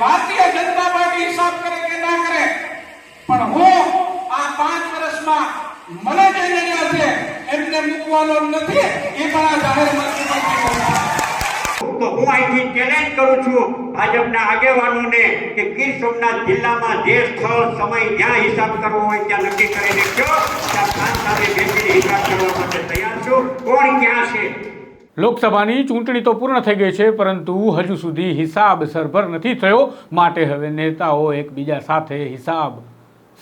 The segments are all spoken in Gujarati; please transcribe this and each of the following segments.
ભારતીય જનતા પાર્ટી હિસાબ કરે કે ના કરે, પણ હું આ પાંચ વર્ષમાં મને જે નડ્યા છે એમને મૂકવાનો નથી, એ પણ આ જાહેર. તો હું અહીંથી ચેલેન્જ કરું છું ભાજપના આગેવાનોને કે ગીર સોમનાથ જિલ્લામાં જે સ્થળ, સમય, જ્યાં હિસાબ કરવો હોય ત્યાં નક્કી કરીને કયો, ત્યાં ખાન સાથે બેસીને હિસાબ કરવા માટે તૈયાર છું કોણ ક્યાં છે લોકસભાની ચૂંટણી તો પૂર્ણ થઈ ગઈ છે, પરંતુ હજુ સુધી હિસાબ સરભર નથી થયો. માટે હવે નેતાઓ એકબીજા સાથે હિસાબ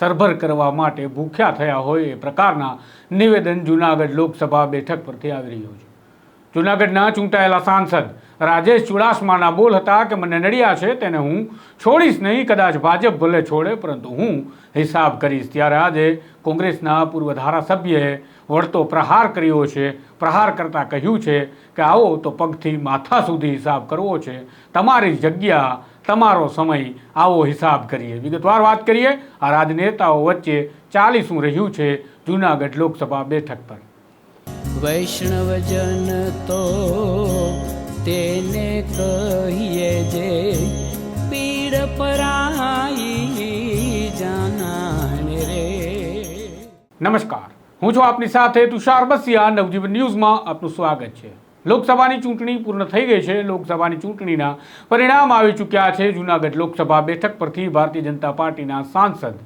સરભર કરવા માટે ભૂખ્યા થયા હોય એ પ્રકારના નિવેદન જૂનાગઢ લોકસભા બેઠક પરથી આવી રહ્યું છે. જૂનાગઢના ચૂંટાયેલા સાંસદ રાજેશ ચુડાસમાના બોલ હતા કે મને નડ્યા છે, તેને હું છોડીશ નહીં, કદાચ ભાજપ ભલે છોડે, પરંતુ હું હિસાબ કરીશ. ત્યારે આજે કોંગ્રેસના પૂર્વ ધારાસભ્યએ વળતો પ્રહાર કર્યો છે પ્રહાર કરતાં કહ્યું છે કે આવો તો પગથી માથા સુધી હિસાબ કરવો છે. તમારી જગ્યા તમારો સમય આવો હિસાબ કરીએ. વિગતવાર વાત કરીએ આ રાજનેતાઓ વચ્ચે ચાલીસું રહ્યું છે જૂનાગઢ લોકસભા બેઠક પર. વૈષ્ણવજન તો તેને કહીએ જે પીડ પરાઈ જાનાને રે. નમસ્કાર. હું છું આપની સાથે તુષાર બસિયા, નવજીવન ન્યૂઝમાં આપનું સ્વાગત છે. લોકસભાની ચૂંટણી પૂર્ણ થઈ ગઈ છે. લોકસભાની ચૂંટણીના પરિણામ આવી ચૂક્યા છે. જૂનાગઢ લોકસભા બેઠક પરથી ભારતીય જનતા પાર્ટીના સાંસદ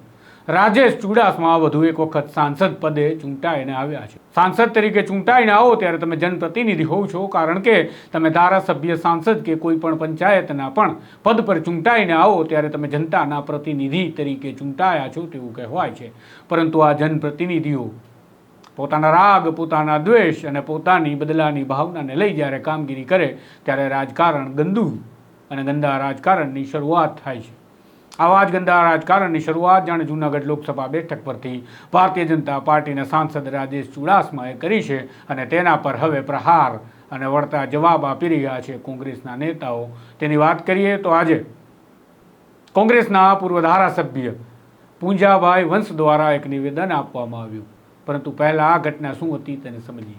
રાજેશ ચુડાસમા વધુ એક વખત સાંસદ પદે ચૂંટાઈને આવ્યા છે. સાંસદ તરીકે ચૂંટાઈને આવો ત્યારે તમે જનપ્રતિનિધિ હોવ છો. કારણ કે તમે ધારાસભ્ય સાંસદ કે કોઈ પણ પંચાયતના પણ પદ પર ચૂંટાઈને આવો ત્યારે તમે જનતાના પ્રતિનિધિ તરીકે ચૂંટાયા છો તેવું કહેવાય છે. પરંતુ આ જનપ્રતિનિધિઓ પોતાના રાગ, પોતાના દ્વેષ અને પોતાની બદલાની ભાવનાને લઈ જ્યારે કામગીરી કરે ત્યારે રાજકારણ ગંદુ અને ગંદા રાજકારણની શરૂઆત થાય છે. આવા જ ગંદા રાજકારણની શરૂઆત જાણે જૂનાગઢ લોકસભા બેઠક પરથી ભારતીય જનતા પાર્ટીના સાંસદ રાજેશ ચુડાસમાએ કરી છે અને તેના પર હવે પ્રહાર અને વળતા જવાબ આપી રહ્યા છે કોંગ્રેસના નેતાઓ. તેની વાત કરીએ તો આજે કોંગ્રેસના પૂર્વ ધારાસભ્ય પૂંજાભાઈ વંશ દ્વારા એક નિવેદન આપવામાં આવ્યું. પરંતુ પહેલાં આ ઘટના શું હતી તેને સમજીએ.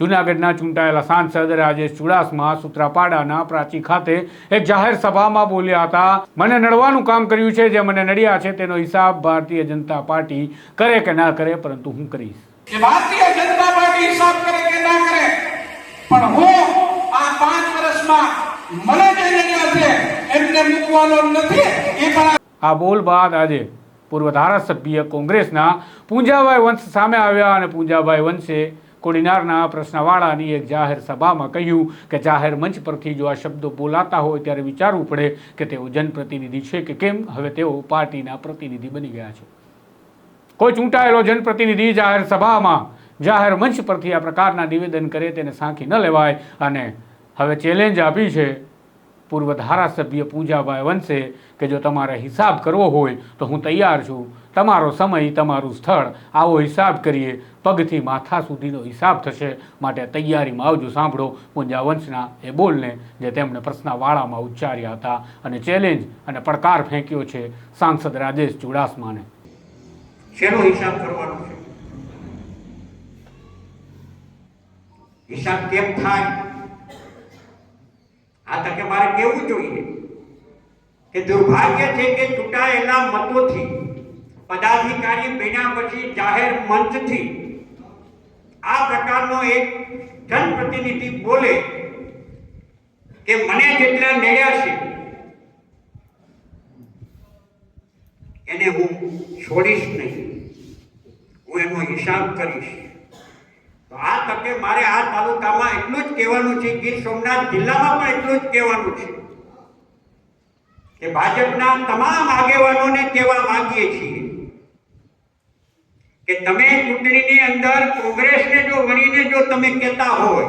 જૂનાગઢના ચૂંટાયેલા સાંસદ રાજેશ ચુડાસમા સુત્રાપાડાના પ્રાચી ખાતે એક જાહેર સભામાં બોલ્યા હતા મને નડવાનું કામ કર્યું છે જે મને નડ્યા છે તેનો હિસાબ ભારતીય જનતા પાર્ટી કરે કે ના કરે પરંતુ હું કરીશ. ભારતીય જનતા પાર્ટી હિસાબ કરે કે ના કરે પણ હું આ પાંચ વર્ષમાં મને જે નડ્યા છે એમને મૂકવાનો નથી આ બોલ બાદ આજે પૂર્વ ધારાસભ્ય કોંગ્રેસના પૂંજાભાઈ વંશ સામે આવ્યા અને પૂંજાભાઈ વંશે કોડીનારના પ્રશ્નવાળાની એક જાહેર સભામાં કહ્યું કે જાહેર મંચ પરથી જો આ શબ્દો બોલાતા હોય ત્યારે વિચારવું પડે કે તેઓ જનપ્રતિનિધિ છે કે કેમ? હવે તેઓ પાર્ટીના પ્રતિનિધિ બની ગયા છે. કોઈ ચૂંટાયેલો જનપ્રતિનિધિ જાહેર સભામાં જાહેર મંચ પરથી આ પ્રકારના નિવેદન કરે તેને સાંખી ન લેવાય અને હવે ચેલેન્જ આપી છે પૂર્વ ધારાસભ્ય પૂજાભાઈ વંશે કે જો તમારે હિસાબ કરવો હોય તો હું તૈયાર છું. તમારો સમય, તમારું સ્થળ, આવો હિસાબ કરીએ. પગથી માથા સુધીનો હિસાબ થશે માટે તૈયારીમાં આવજો. સાંભળો, પૂંજા વંશના એ બોલને જે તેમણે પ્રશ્નાવાળામાં ઉચ્ચાર્યા હતા અને ચેલેન્જ અને પડકાર ફેંક્યો છે સાંસદ રાજેશ ચુડાસમાને. શેનો હિસાબ કરવાનો છે? હિસાબ કેમ થાય? તકે મારે કેવું જોઈએ? કે દુર્ભાગ્ય છે કે ચૂંટાયેલા મતોથી, પદાધિકારી બન્યા પછી જાહેર મંચથી આ પ્રકારનો એક જનપ્રતિનિધિ બોલે કે મને જેટલા નડ્યા છે, એને હું છોડીશ નહીં. હું એનો હિસાબ કરીશ. તો આ તકે મારે આ તાલુકામાં એટલું જ કહેવાનું છે, ગીર સોમનાથ જિલ્લામાં પણ એટલું જ કહેવાનું છે, કે ભાજપના તમામ આગેવાનોને કહેવા માંગીએ છીએ કે તમે ચૂંટણીની અંદર કોંગ્રેસને જો વળીને જો તમે કહેતા હોય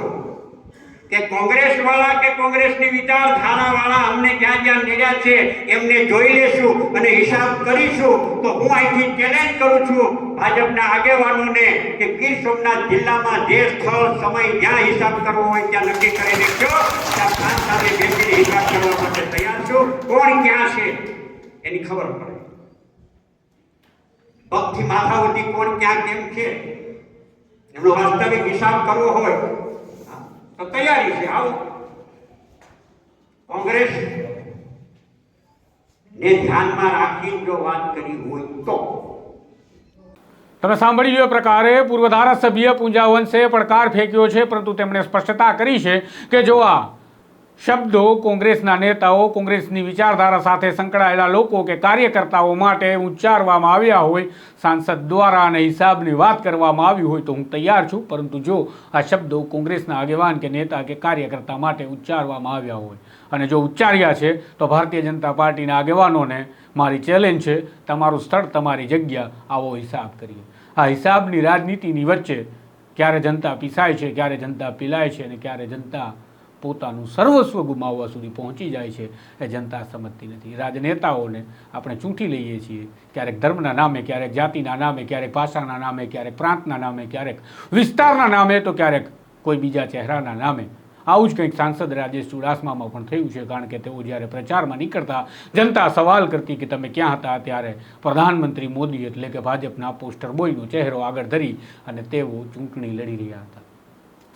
કે કોંગ્રેસ વાળા કે કોંગ્રેસની વિચારધારા વાળા અમને જ્યાં જ્યાં નડ્યા છે, એમને જોઈ લેશું અને હિસાબ કરીશું. તો હું અહીંથી ચેલેન્જ કરું છું ભાજપના આગેવાનોને કે ગીર સોમનાથ જિલ્લામાં જે સ્થળ, સમય જ્યાં હિસાબ કરવો હોય ત્યાં નક્કી કરીને કયો ત્યાં ખાન સાથે બેસીને હિસાબ કરવા માટે તૈયાર છું. કોણ ક્યાં છે? એની ખબર પડે. પગથી માથા કોણ ક્યાં કેમ છે? એમનો વાસ્તવિક હિસાબ કરવો હોય તો તૈયારી છે આવો કોંગ્રેસ ને ધ્યાનમાં રાખીને જો વાત કરી હોય તો. તમે સાંભળ્યું એ પ્રકારે, પૂર્વ ધારાસભ્ય પૂંજાવંશે પડકાર ફેંક્યો છે, પરંતુ તેમણે સ્પષ્ટતા કરી છે કે જો આ શબ્દો કોંગ્રેસના નેતાઓ કોંગ્રેસની વિચારધારા સાથે સંકળાયેલા લોકો કે કાર્યકર્તાઓ માટે ઉચ્ચારવામાં આવ્યા હોય, સાંસદ દ્વારા અને હિસાબની વાત કરવામાં આવી હોય તો હું તૈયાર છું. પરંતુ જો આ શબ્દો કોંગ્રેસના આગેવાન કે નેતા કે કાર્યકર્તા માટે ઉચ્ચારવામાં આવ્યા હોય અને જો ઉચ્ચાર્યા છે, તો ભારતીય જનતા પાર્ટીના આગેવાનોને મારી ચેલેન્જ છે, તમારું સ્થળ તમારી જગ્યા, આવો હિસાબ કરીએ. આ હિસાબની રાજનીતિની વચ્ચે ક્યારે જનતા પીસાય છે, ક્યારે જનતા પીલાય છે અને ક્યારે જનતા પોતાનું સર્વસ્વ ગુમાવવા સુધી પહોંચી જાય છે એ જનતા સમજતી નથી. રાજનેતાઓને આપણે ચૂંટી લઈએ છીએ. ક્યારેક ધર્મના નામે, ક્યારેક જાતિના નામે, ક્યારેક ભાષાના નામે, ક્યારેક પ્રાંતના નામે, ક્યારેક વિસ્તારના નામે, તો ક્યારેક કોઈ બીજા ચહેરાના નામે. આવું જ કંઈક સાંસદ રાજેશ ચુડાસમામાં પણ થયું છે, કારણ કે તેઓ જ્યારે પ્રચારમાં નીકળતા, જનતા સવાલ કરતી કે તમે ક્યાં હતા, ત્યારે પ્રધાનમંત્રી મોદી એટલે કે ભાજપના પોસ્ટર બોયનો ચહેરો આગળ ધરી અને તેઓ ચૂંટણી લડી રહ્યા હતા.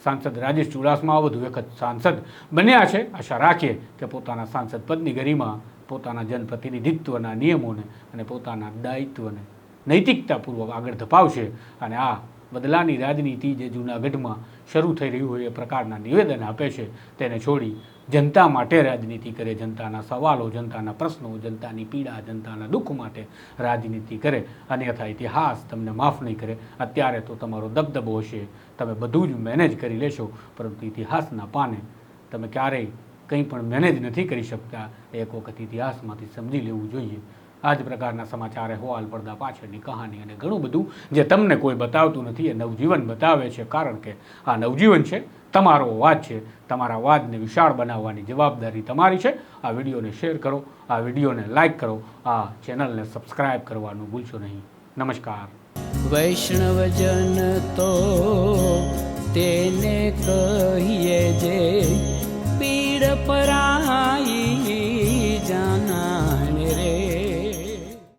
સાંસદ રાજેશ ચુડાસમા, વધુ વખત સાંસદ બન્યા છે. આશા રાખીએ કે પોતાના સાંસદ પદની ગરિમા, પોતાના જનપ્રતિનિધિત્વના નિયમોને અને પોતાના દાયિત્વને નૈતિકતાપૂર્વક આગળ ધપાવશે અને આ બદલાની રાજનીતિ જે જૂનાગઢમાં શરૂ થઈ રહ્યું હોય એ પ્રકારના નિવેદન આપે છે, તેને છોડી જનતા માટે રાજનીતિ કરે, જનતાના સવાલો, જનતાના પ્રશ્નો, જનતાની પીડા, જનતાના દુઃખ માટે રાજનીતિ કરે, અન્યથા ઇતિહાસ તમને માફ નહીં કરે. અત્યારે તો તમારો દબદબો હશે, તમે બધું જ મેનેજ કરી લેશો, પરંતુ ઇતિહાસના પાને તમે ક્યારેય કંઈ પણ મેનેજ નથી કરી શકતા, એક વખત ઇતિહાસમાંથી સમજી લેવું જોઈએ. આ જ પ્રકારના સમાચાર અહેવાલ પડદા પાછળની કહાની અને ઘણું બધું જે તમને કોઈ બતાવતું નથી, એ નવજીવન બતાવે છે. કારણ કે આ નવજીવન છે, તમારો અવાજ છે. તમારા અવાજને વિશાળ બનાવવાની જવાબદારી તમારી છે. આ વિડીયોને શેર કરો, આ વિડીયોને લાઇક કરો, આ ચેનલને સબસ્ક્રાઇબ કરવાનું ભૂલશો નહીં. નમસ્કાર. વૈષ્ણવજન તો તેને કહીએ જે પીડ પરા